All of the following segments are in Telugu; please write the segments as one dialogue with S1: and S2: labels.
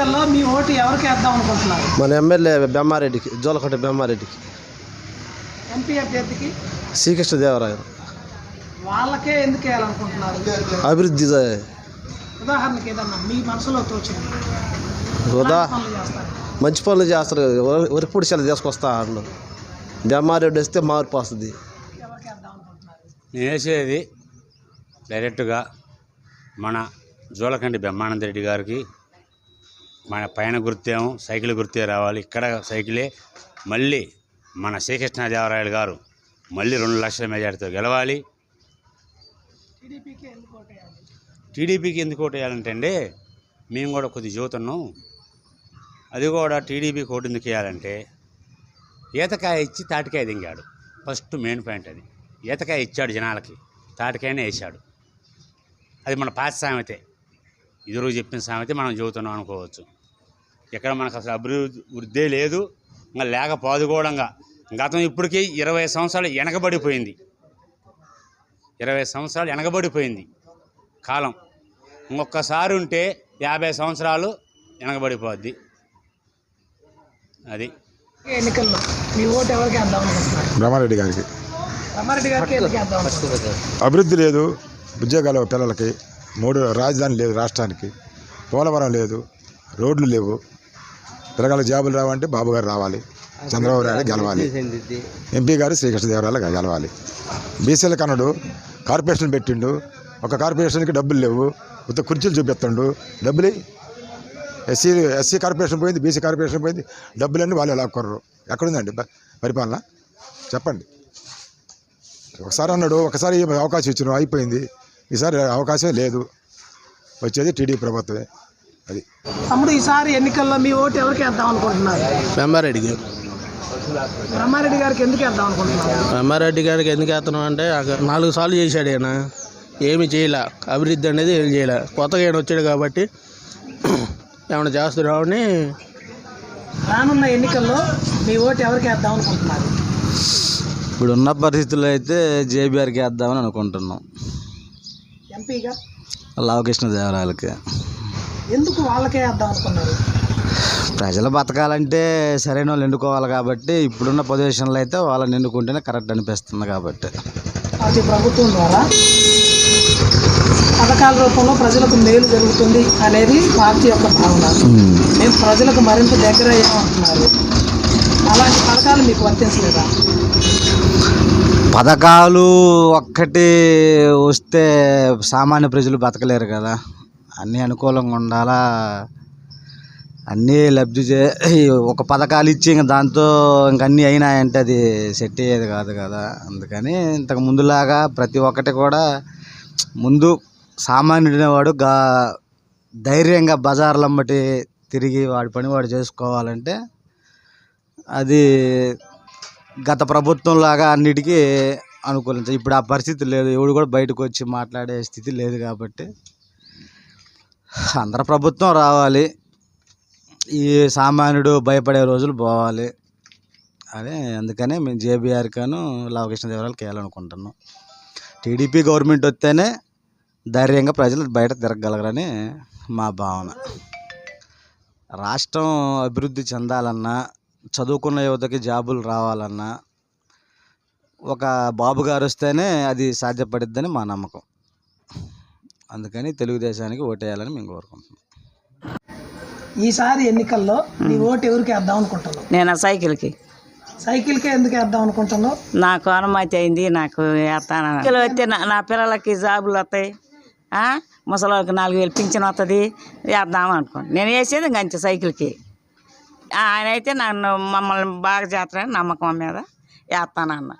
S1: ఎన్నికల్లో మీ ఓటు ఎవరికి వేద్దాం అనుకుంటున్నారు?
S2: మన ఎమ్మెల్యే బెమ్మారెడ్డికి జోలకొండ బెమ్మారెడ్డికి
S1: ఎంపీ అభ్యర్థికి
S2: శ్రీకృష్ణదేవరాయలు.
S1: వాళ్ళకే ఎందుకు వేయాలనుకుంటున్నారు?
S2: అభివృద్ధి
S1: ఉదాహరణకి ఏదన్నా మీ మనసులో తోచింది
S2: ఉదా
S1: పనులు చేస్తారు?
S2: మంచి పనులు చేస్తారు వరి- వరి పొడిచాలు తీసుకొస్తా అన్ను బెమ్మారెడ్డి వస్తే మార్పు వస్తుంది.
S1: ఎవరికి వేద్దాం అనుకుంటున్నారు?
S3: నేను వేసేది డైరెక్ట్గా మన జోలకండి బ్రహ్మానంద రెడ్డి గారికి మన పైన గుర్తేమో సైకిల్ గుర్తే రావాలి. ఇక్కడ సైకిలే. మళ్ళీ మన శ్రీకృష్ణదేవరాయలు గారు మళ్ళీ రెండు లక్షల మెజార్టీతో గెలవాలి.
S1: టీడీపీకి ఎందుకు ఓటు వేయాలి?
S3: టీడీపీకి ఎందుకు ఓటు వేయాలంటే అండి మేము కూడా కొద్ది చదువుతున్నాం. అది కూడా టీడీపీకి ఓటు ఎందుకు వేయాలంటే ఈతకాయ ఇచ్చి తాటికాయ దింగాడు. ఫస్ట్ మెయిన్ పాయింట్ అది. ఈతకాయ ఇచ్చాడు జనాలకి తాటికాయనే వేసాడు అది మన పాత సామెతే. ఇదివరకు చెప్పిన సామెతే మనం చదువుతున్నాం అనుకోవచ్చు. ఇక్కడ మనకు అసలు అభివృద్ధి వృద్ధే లేదు. ఇంకా లేకపోదు కూడా ఇంకా. గతం ఇప్పటికీ ఇరవై సంవత్సరాలు వెనకబడిపోయింది. ఇరవై సంవత్సరాలు వెనకబడిపోయింది కాలం. ఇంకొకసారి ఉంటే యాభై సంవత్సరాలు వెనకబడిపోద్ది. అది.
S1: ఎన్నికల్లో? మీ ఓటు ఎవరికి వేద్దాం అనుకుంటున్నారు?
S4: బ్రహ్మారెడ్డి గారికి.
S1: రమారెడ్డి గారికి
S4: అభివృద్ధి లేదు. ఉద్యోగాలు పిల్లలకి. మూడు రాజధాని లేదు రాష్ట్రానికి. పోలవరం లేదు. రోడ్లు లేవు. పిల్లగాళ్ళకి జాబులు రావంటే బాబు గారు రావాలి. చంద్రబాబు నాయుడు గెలవాలి. ఎంపీ గారు శ్రీకృష్ణదేవరాయలు గెలవాలి. బీసీల కన్నడు కార్పొరేషన్ పెట్టిండు. ఒక కార్పొరేషన్కి డబ్బులు లేవు. ఉత్త కుర్చీలు చూపిస్తుండు డబ్బులు ఎస్సీ ఎస్సీ కార్పొరేషన్ పోయింది బీసీ కార్పొరేషన్ పోయింది. డబ్బులన్నీ వాళ్ళు లాక్కోర్రు. ఎక్కడుందండి పరిపాలన? చెప్పండి. ఒకసారి అన్నాడు ఒకసారి అవకాశం ఇచ్చిన అయిపోయింది. ఈసారి అవకాశం లేదు. వచ్చేది టీడీ ప్రభుత్వమే. అది.
S1: తమ్ముడు ఈసారి ఎన్నికల్లో మీ ఓటు ఎవరికి వేద్దాం అనుకుంటున్నారు?
S2: బెమ్మారెడ్డికి
S1: రమారెడ్డి గారికి ఎందుకు వేద్దాం అనుకుంటున్నారు?
S2: బెమ్మారెడ్డి గారికి ఎందుకు వేస్తున్నాం అంటే అక్కడ నాలుగు సార్లు చేశాడు ఆయన ఏమి చేయలే. అభివృద్ధి అనేది ఏం చేయలే. కొత్తగా ఆయన వచ్చాడు కాబట్టి ఏమైనా చేస్తున్నామని
S1: రానున్న ఎన్నికల్లో మీ ఓటు ఎవరికి వేద్దాం అనుకుంటున్నారు?
S5: ఇప్పుడున్న పరిస్థితుల్లో అయితే జేబీఆర్కి వేద్దామని అనుకుంటున్నాం.
S1: ఎంపీగా?
S5: లావకృష్ణదేవరాయలకి.
S1: ఎందుకు వాళ్ళకే వేద్దాం అనుకున్నారు
S5: ప్రజలు బతకాలంటే సరైన వాళ్ళు ఎన్నుకోవాలి కాబట్టి ఇప్పుడున్న పొజిషన్లో అయితే వాళ్ళని ఎన్నుకుంటేనే కరెక్ట్ అనిపిస్తుంది కాబట్టి.
S1: అది ప్రభుత్వం ద్వారా పథకాల రూపంలో ప్రజలకు మేలు జరుగుతుంది అనేది పార్టీ యొక్క భావన. మేము ప్రజలకు మరింత దగ్గర అయ్యామంటున్నారు. అలాంటి పథకాలు మీకు వర్తించలేదా?
S5: పథకాలు ఒక్కటి వస్తే సామాన్య ప్రజలు బతకలేరు కదా. అన్నీ అనుకూలంగా ఉండాలా? అన్నీ లబ్ధి చే ఒక పథకాలు ఇచ్చి ఇంక దాంతో ఇంక అన్నీ అయినాయంటే అది సెట్ అయ్యేది కాదు కదా. అందుకని ఇంతకు ముందులాగా ప్రతి ఒక్కటి కూడా ముందు సామాన్యుడైన వాడు గా ధైర్యంగా బజార్లమ్మటి తిరిగి వాడి పని వాడు చేసుకోవాలంటే అది గత ప్రభుత్వం లాగా అన్నిటికీ అనుకూలించ ఇప్పుడు ఆ పరిస్థితి లేదు. ఎవడు కూడా బయటకు వచ్చి మాట్లాడే స్థితి లేదు కాబట్టి అందర ప్రభుత్వం రావాలి. ఈ సామాన్యుడు భయపడే రోజులు పోవాలి. అదే అందుకనే మేము జేబీఆర్ కాను లావకృష్ణదేవరాయలకి వేయాలనుకుంటున్నాం టీడీపీ గవర్నమెంట్ వస్తేనే ధైర్యంగా ప్రజలు బయట తిరగలరని మా భావన. రాష్ట్రం అభివృద్ధి చెందాలన్నా చదువుకున్న యువతకి జాబులు రావాలన్నా ఒక బాబు గారు వస్తేనే అది సాధ్యపడిద్దని మా నమ్మకం. అందుకని తెలుగుదేశానికి ఓటేయాలని మేము కోరుకుంటున్నాం.
S1: ఈసారి ఎన్నికల్లో మీ ఓటు ఎవరికి వేద్దాం అనుకుంటున్నావు?
S6: నేను? ఆ సైకిల్కి.
S1: సైకిల్కే ఎందుకు వేద్దాం అనుకుంటున్నావు?
S6: నాకు అనుమతి అయింది నాకు వేస్తాను సైకిల్ వస్తే నా నా పిల్లలకి జాబులు వస్తాయి. ఆ? ముసలికి నాలుగు వేలు పింఛన్ వస్తుంది. వేద్దాం అనుకోండి నేను వేసేది ఇంక అంతే సైకిల్కి. ఆ, ఆయన అయితే నన్ను మమ్మల్ని బాగా చేస్తారని నమ్మకం మీద వేస్తానన్న.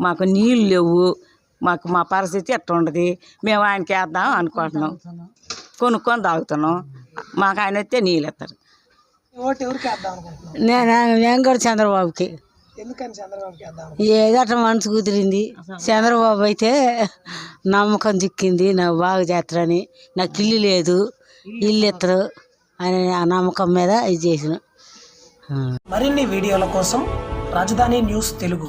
S6: మాకు నీళ్ళు లేవు. మాకు మా పరిస్థితి ఎట్లా ఉండదు? మేము ఆయనకి వేద్దాం అనుకుంటున్నాం. కొనుక్కొని తాగుతున్నాం. మాకు ఆయన వస్తే నీళ్ళు
S1: అనుకుంటున్నావు?
S7: నేను నేను కూడా చంద్రబాబుకి. ఏదట మనసు కుదిరింది? చంద్రబాబు అయితే నమ్మకం చిక్కింది నాకు బాగా చేస్తారని. నాకు ఇల్లు లేదు. ఇల్లు ఎత్తరు అని ఆ నమ్మకం మీద ఇది చేసిన.
S1: మరిన్ని వీడియోల కోసం రాజధాని న్యూస్ తెలుగు.